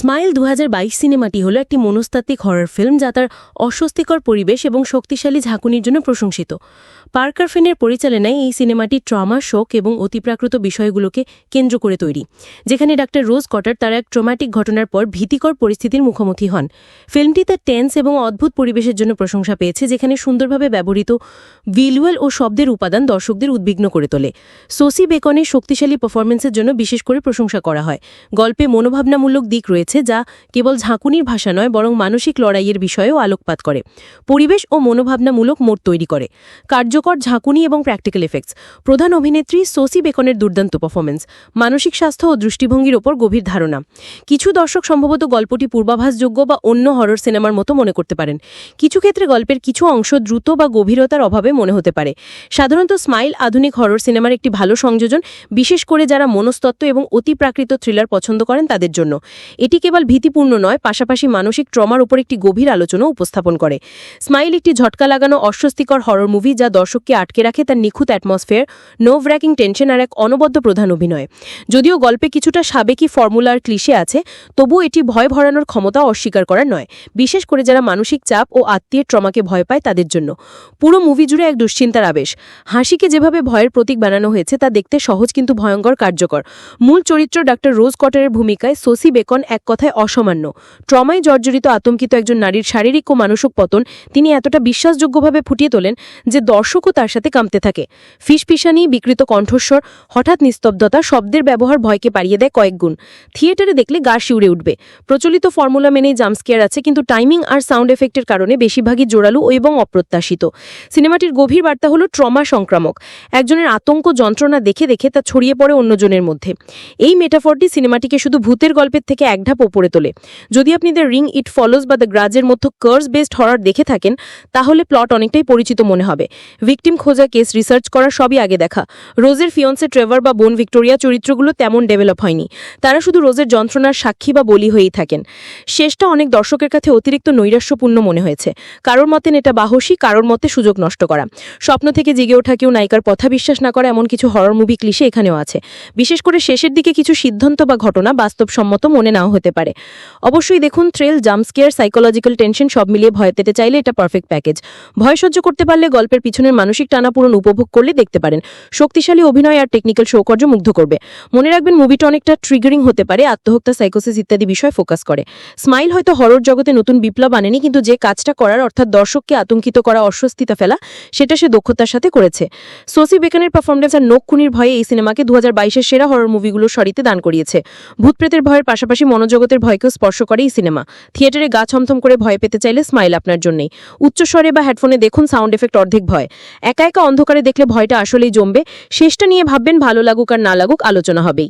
Smile দু হাজার বাইশ সিনেমাটি হলো একটি মনস্তাত্ত্বিক হরর ফিল্ম যা তার অস্বস্তিকর পরিবেশ এবং শক্তিশালী ঝাঁকুনির জন্য প্রশংসিত। পার্কার ফেনের পরিচালনায় এই সিনেমাটি ট্রমা, শোক এবং অতিপ্রাকৃত বিষয়গুলোকে কেন্দ্র করে তৈরি, যেখানে ডাক্তার রোজ কটার তার এক ট্রমাটিক ঘটনার পর ভীতিকর পরিস্থিতির মুখোমুখি হন। ফিল্মটি তার টেন্স এবং অদ্ভুত পরিবেশের জন্য প্রশংসা পেয়েছে, যেখানে সুন্দরভাবে ব্যবহৃত ভিলুয়াল ও শব্দের উপাদান দর্শকদের উদ্বিগ্ন করে তোলে। সোসি বেকনের শক্তিশালী পারফরমেন্সের জন্য বিশেষ করে প্রশংসা করা হয়। গল্পে মনোভাবনামূলক দিক রয়েছে। যা কেবল ঝাঁকুনির ভাষা নয়, বরং মানসিক লড়াইয়ের বিষয়েও আলোকপাত করে। পরিবেশ ও মনোভাবনামূলক মোড় তৈরি করে। কার্যকর ঝাঁকুনি এবং প্র্যাকটিক্যাল এফেক্টস প্রধান অভিনেত্রী সোসি বেকনের দুর্দান্ত পারফরমেন্স মানসিক স্বাস্থ্য ও দৃষ্টিভঙ্গির ওপর গভীর ধারণা। কিছু দর্শক সম্ভবত গল্পটি পূর্বাভাসযোগ্য বা অন্য হরর সিনেমার মতো মনে করতে পারেন। কিছু ক্ষেত্রে গল্পের কিছু অংশ দ্রুত বা গভীরতার অভাবে মনে হতে পারে। সাধারণত স্মাইল আধুনিক হরর সিনেমার একটি ভালো সংযোজন, বিশেষ করে যারা মনস্তত্ত্ব এবং অতিপ্রাকৃত থ্রিলার পছন্দ করেন তাদের জন্য। এটি কেবল ভীতিপূর্ণ নয়, পাশাপাশি মানসিক ট্রমার উপর একটি গভীর আলোচনা উপস্থাপন করে। স্মাইল একটি ঝটকা লাগানো অস্বস্তিকর হরর মুভি যা দর্শককে আটকে রাখে তার নিখুঁত অ্যাটমসফিয়ার নোভ র্যাকিং টেনশন আর এক অনবদ্য প্রধান অভিনয়। যদিও গল্পে কিছুটা সাবেকি ফর্মুলার ক্লিশে আছে, তবুও এটি ভয় ভরানোর ক্ষমতা অস্বীকার করার নয়, বিশেষ করে যারা মানসিক চাপ ও আত্মীয়ের ট্রমাকে ভয় পায় তাদের জন্য। পুরো মুভি জুড়ে এক দুশ্চিন্তার আবেশ। হাসিকে যেভাবে ভয়ের প্রতীক বানানো হয়েছে তা দেখতে সহজ কিন্তু ভয়ঙ্কর কার্যকর। মূল চরিত্র ডাক্তার রোজ কটারের ভূমিকায় সোসি বেকন এক কথায় অসামান্য। ট্রমায় জর্জরিত আতঙ্কিত একজন নারীর শারীরিক ও মানসিক পতন তিনি এতটা বিশ্বাসযোগ্যভাবে ফুটিয়ে তোলেন যে দর্শকও তার সাথে কামতে থাকে। ফিসফিসানি, বিকৃত কণ্ঠস্বর, হঠাৎ নিস্তব্ধতা শব্দের ব্যবহার ভয়কে পাড়িয়ে দেয় কয়েক গুণ। থিয়েটারে দেখলে গা শিউরে উঠবে। প্রচলিত ফর্মুলা মেনেই জাম্পস্কেয়ার আছে, কিন্তু টাইমিং আর সাউন্ড এফেক্টের কারণে বেশিরভাগই জোরালো এবং অপ্রত্যাশিত। সিনেমাটির গভীর বার্তা হলো ট্রমা সংক্রামক। একজনের আতঙ্ক যন্ত্রণা দেখে দেখে তা ছড়িয়ে পড়ে অন্যজনের মধ্যে। এই মেটাফরটি সিনেমাটিকে শুধু ভূতের গল্পের থেকে এক ধাপ ওপরে তোলে। যদি আপনি দ্য রিং ইট ফলোজ বা দ্য গ্রাজের মতো কার্স বেসড হরার দেখে থাকেন, তাহলে প্লট অনেকটাই পরিচিত মনে হবে। ভিকটিম খোঁজা কেস রিসার্চ করা সবই আগে দেখা। রোজের ফিয়ন্সে ট্রেভার বা বোন ভিক্টোরিয়া চরিত্রগুলো তেমন ডেভেলপ হয়নি। তারা শুধু রোজের যন্ত্রণার সাক্ষী বা বলি হয়েই থাকেন। শেষটা অনেক দর্শকের কাছে অতিরিক্ত নৈরাশ্যপূর্ণ মনে হয়েছে। কারোর মতেন এটা বাহসী, কারোর মতে সুযোগ নষ্ট করা। স্বপ্ন থেকে জেগে ওঠা কেউ নায়িকার কথা বিশ্বাস না করা এমন কিছু হরর মুভি ক্লিশে এখানেও আছে। বিশেষ করে শেষের দিকে কিছু সিদ্ধান্ত বা ঘটনা বাস্তবসম্মত মনে নাও পারে। অবশ্যই দেখুন থ্রিল জাম্পস্কেয়ার সাইকোলজিক্যাল টেনশন সব মিলিয়ে ভয় পেতে চাইলে এটা পারফেক্ট প্যাকেজ ভয় সহ্য করতে পারলে গল্পের পিছনের মানসিক টানাপূরণ উপভোগ করলে দেখতে পারেন। শক্তিশালী অভিনয় আর টেকনিক্যাল সৌকর্য মুগ্ধ করবে। মনে রাখবেন মুভিটা অনেকটা ট্রিগারিং হতে পারে, আত্মহত্যা সাইকোসিস ইত্যাদি বিষয় ফোকাস করে। স্মাইল হয়তো হরর জগতে নতুন বিপ্লব আনেনি, কিন্তু যে কাজটা করার অর্থাৎ দর্শককে আতঙ্কিত করা, অস্বস্তিতা ফেলা, সেটা সে দক্ষতার সাথে করেছে। সোসি বেকানের পারফরমেন্স আর নোক খুনির ভয়ে এই সিনেমাকে দু হাজার সেরা হরর মুভিগুলোর সরিতে দান করিয়েছে। ভূতপ্রেতের ভয়ের পাশাপাশি মনোজগতের ভয়কেও স্পর্শ করে এই সিনেমা। থিয়েটারে গা ছমথম করে ভয় পেতে চাইলে স্মাইল আপনার জন্যই। উচ্চস্বরে বা হেডফোনে দেখুন সাউন্ড এফেক্ট অর্ধেক ভয়। একা একা অন্ধকারে দেখলে ভয়টা আসলেই জমবে। শেষটা নিয়ে ভাববেন ভালো লাগুক আর না লাগুক আলোচনা হবেই।